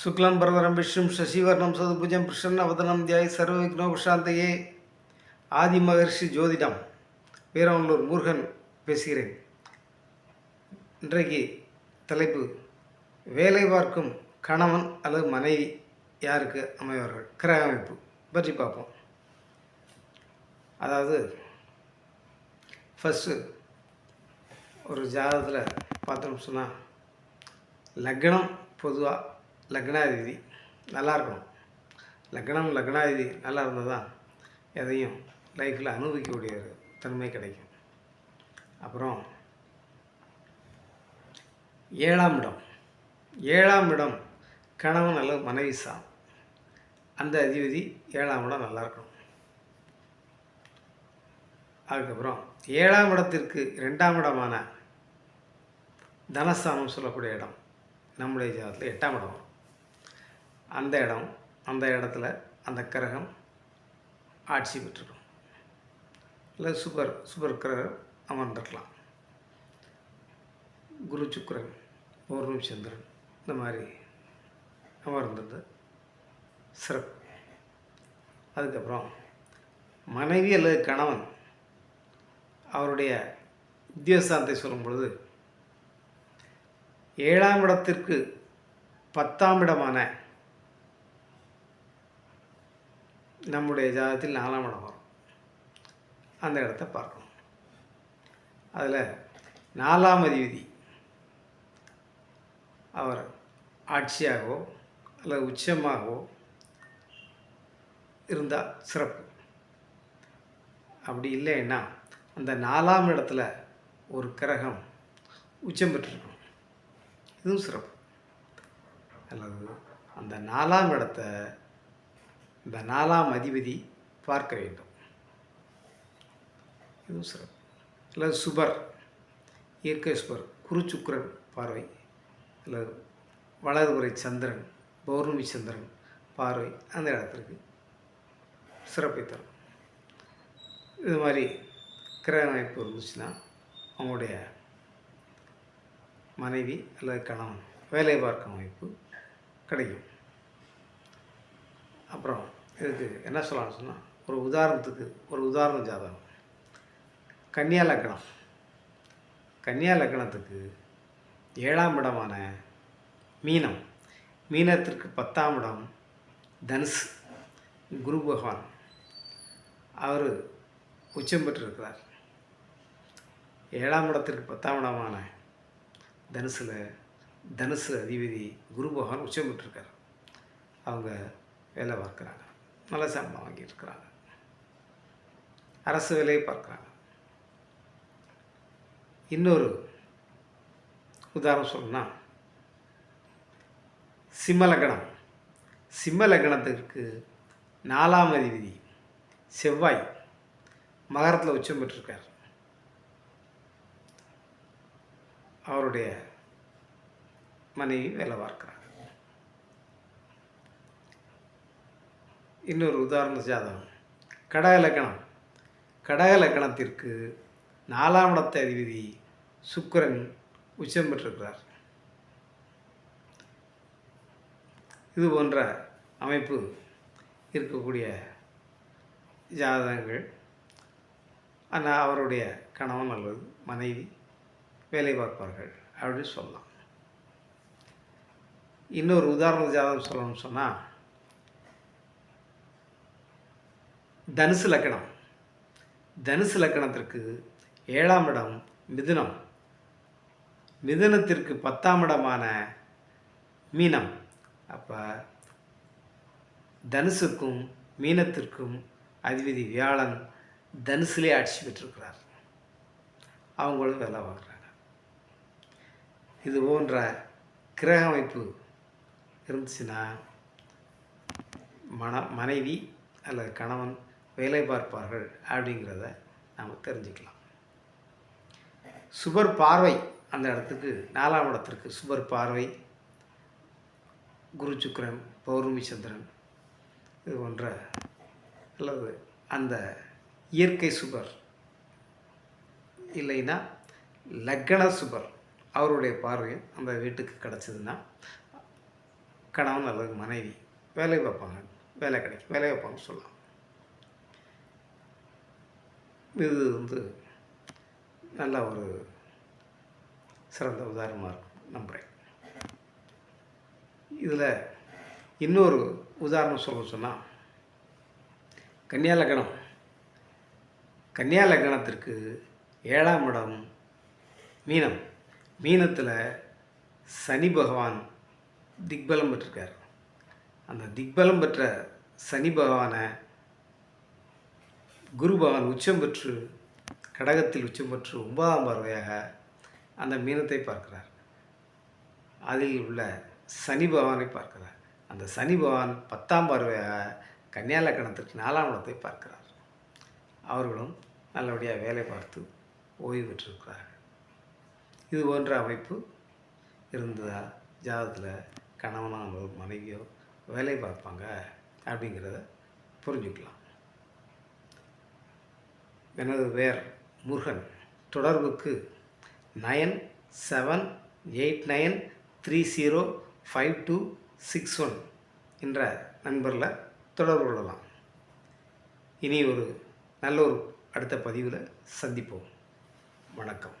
சுக்லம் பரதரம் விஷ்ணும் சசிவர்ணம் சதுபுஜம் பிரசன்னவதனம் தியாய் சர்வவிக்னோபசாந்தையே ஆதி மகர்ஷி ஜோதிடம் வீரவல்லூர் முருகன் பேசுகிறேன். இன்றைக்கு தலைப்பு வேலை பார்க்கும் கணவன் அல்லது மனைவி யாருக்கு அமைவார்கள்? கிரக அமைப்பு பற்றி பார்ப்போம். அதாவது ஃபஸ்ட்டு ஒரு ஜாதகத்தில் பார்த்தோம்னு சொன்னால் லக்னம் பொதுவாக லக்னாதிபதி நல்லா இருக்கணும் லக்னம் லக்னாதிபதி நல்லா இருந்தால் தான் எதையும் லைஃப்பில் அனுபவிக்கக்கூடிய ஒரு தன்மை கிடைக்கும். அப்புறம் ஏழாம் இடம். ஏழாம் இடம் கணவன் அல்லது மனைவி சாம் அந்த அதிபதி ஏழாம் இடம் நல்லா இருக்கணும் அதுக்கப்புறம் ஏழாம் இடத்திற்கு ரெண்டாம் இடமான தனஸ்தானம் சொல்லக்கூடிய இடம் நம்முடைய ஜாதத்தில் எட்டாம் இடம். வரும் அந்த இடம் அந்த இடத்துல அந்த கிரகம் ஆட்சி பெற்றிருக்கும். இல்லை சுபர் சுபர் கிரகம் அமர்ந்துருக்கலாம். குரு சுக்கரன் பௌர்ணமி சந்திரன் இந்த மாதிரி அமர்ந்தது சிறப்பு. அதுக்கப்புறம் மனைவி அல்லது கணவன் அவருடைய உத்தியோகஸ்தானத்தை சொல்லும் பொழுது ஏழாம் இடத்திற்கு பத்தாம் இடமான நம்முடைய ஜாதகத்தில் நாலாம் இடம் வரும். அந்த இடத்த பார்க்கணும். அதில் நாலாம் அதிபதி அவர் ஆட்சியாகவோ அல்லது உச்சமாகவோ இருந்தால் சிறப்பு. அப்படி இல்லைன்னா அந்த நாலாம் இடத்துல ஒரு கிரகம் உச்சம் பெற்றிருக்கணும் இதுவும் சிறப்பு. அல்லது அந்த நாலாம் இடத்த இந்த நாலாம் அதிபதி பார்க்க வேண்டும். இதுவும் சிறப்பு. அல்லது சுபர் இயற்கை சுபர் குரு பார்வை. அல்லது வலதுபுறை சந்திரன் பௌர்ணமி சந்திரன் பார்வை அந்த இடத்திற்கு சிறப்பை தரும். இது மாதிரி கிரக அமைப்பு இருந்துச்சுன்னா அவங்களுடைய மனைவி அல்லது கணவன் வேலை பார்க்கும் அமைப்பு கிடைக்கும். அப்புறம் இதுக்கு என்ன சொல்லலாம்னு சொன்னால் ஒரு உதாரணத்துக்கு ஒரு உதாரண ஜாதகம். கன்னியா லக்னம். கன்னியா லக்னத்துக்கு ஏழாம் இடமான மீனம். மீனத்திற்கு பத்தாம் இடம் தனுசு. குரு பகவான். அவர் உச்சம் பெற்றிருக்கிறார். ஏழாம் இடத்திற்கு பத்தாம் இடமான தனுசில் தனுசு அதிபதி குரு பகவான் உச்சம் பெற்றிருக்கார். அவங்க வேலை பார்க்குறாங்க. நல்ல சம்பளம் வாங்கியிருக்கிறாங்க. அரசு வேலையை பார்க்குறாங்க. இன்னொரு உதாரணம் சொல்லணும்னா சிம்ம லக்னம். நாலாம் அதிபதி செவ்வாய் மகரத்தில் உச்சம் பெற்றிருக்கார். அவருடைய மனைவி வேலை பார்க்குறாங்க. இன்னொரு உதாரண ஜாதகம். கடக லக்கணம். கடக லக்கணத்திற்கு நாலாம் இடத்த அதிபதி சுக்கிரன் உச்சம் பெற்றிருக்கிறார். இது போன்ற அமைப்பு இருக்கக்கூடிய ஜாதகங்கள். ஆனால் அவருடைய கணவன் அல்லது மனைவி வேலை பார்ப்பார்கள் அப்படின்னு சொல்லலாம். இன்னொரு உதாரண ஜாதகம் சொல்லணும்னு சொன்னால் தனுசு லக்கணம். தனுசு லக்கணத்திற்கு ஏழாம் இடம் மிதுனம். மிதுனத்திற்கு பத்தாம் இடமான மீனம். அப்போ தனுசுக்கும் மீனத்திற்கும் அதிபதி வியாழன் தனுசுலே ஆட்சி பெற்றிருக்கிறார். அவங்களும் வேலை பார்க்குறாங்க இது போன்ற கிரக அமைப்பு இருந்துச்சுன்னா மன மனைவி அல்லது கணவன் வேலை பார்ப்பார்கள் அப்படிங்கிறத நாம் தெரிஞ்சுக்கலாம். சுபர் பார்வை அந்த இடத்துக்கு நாலாம் இடத்திற்கு சுபர் பார்வை குரு சுக்கரன் பௌர்ணமி சந்திரன் இது போன்ற அல்லது அந்த இயற்கை சுபர் இல்லைன்னா லக்கண சுபர் அவருடைய பார்வையும் அந்த வீட்டுக்கு கிடச்சிதுன்னா கணவன் அல்லது மனைவி வேலை பார்ப்பாங்க வேலை கிடைக்கும் வேலை வைப்பாங்கன்னு சொல்லலாம். இது வந்து நல்ல ஒரு சிறந்த உதாரணமாக இருக்கும். நம்புகிறேன் இதில் இன்னொரு உதாரணம் சொல்ல சொன்னால் கன்னியா லக்னம் கன்னியா லக்னத்திற்கு ஏழாம் இடம் மீனம். மீனத்தில் சனி பகவான் திக்பலம் பெற்றிருக்கார். அந்த திக்பலம் பெற்ற சனி பகவானை குரு பகவான் உச்சம் பெற்று கடகத்தில் உச்சம் பெற்று ஒன்பதாம் பார்வையாக அந்த மீனத்தை பார்க்கிறார். அதில் உள்ள சனி பகவானை பார்க்கிறார். அந்த சனி பகவான் பத்தாம் பார்வையாக கன்னியா லக்கணத்திற்கு நாலாம் இடத்தை பார்க்கிறார். அவர்களும் நல்லபடியாக வேலை பார்த்து ஓய்வு பெற்றிருக்கிறார்கள். இது போன்ற அமைப்பு இருந்ததா? ஜாதகத்தில் கணவனோ மனைவியோ வேலை பார்ப்பாங்க அப்படிங்கிறத புரிஞ்சுக்கலாம். எனது பெயர் முருகன். தொடர்புக்கு nine seven eight nine three zero five two six one என்ற நண்பரில் தொடர்பு கொள்ளலாம். இனி ஒரு நல்ல ஒரு அடுத்த பதிவில் சந்திப்போம். வணக்கம்.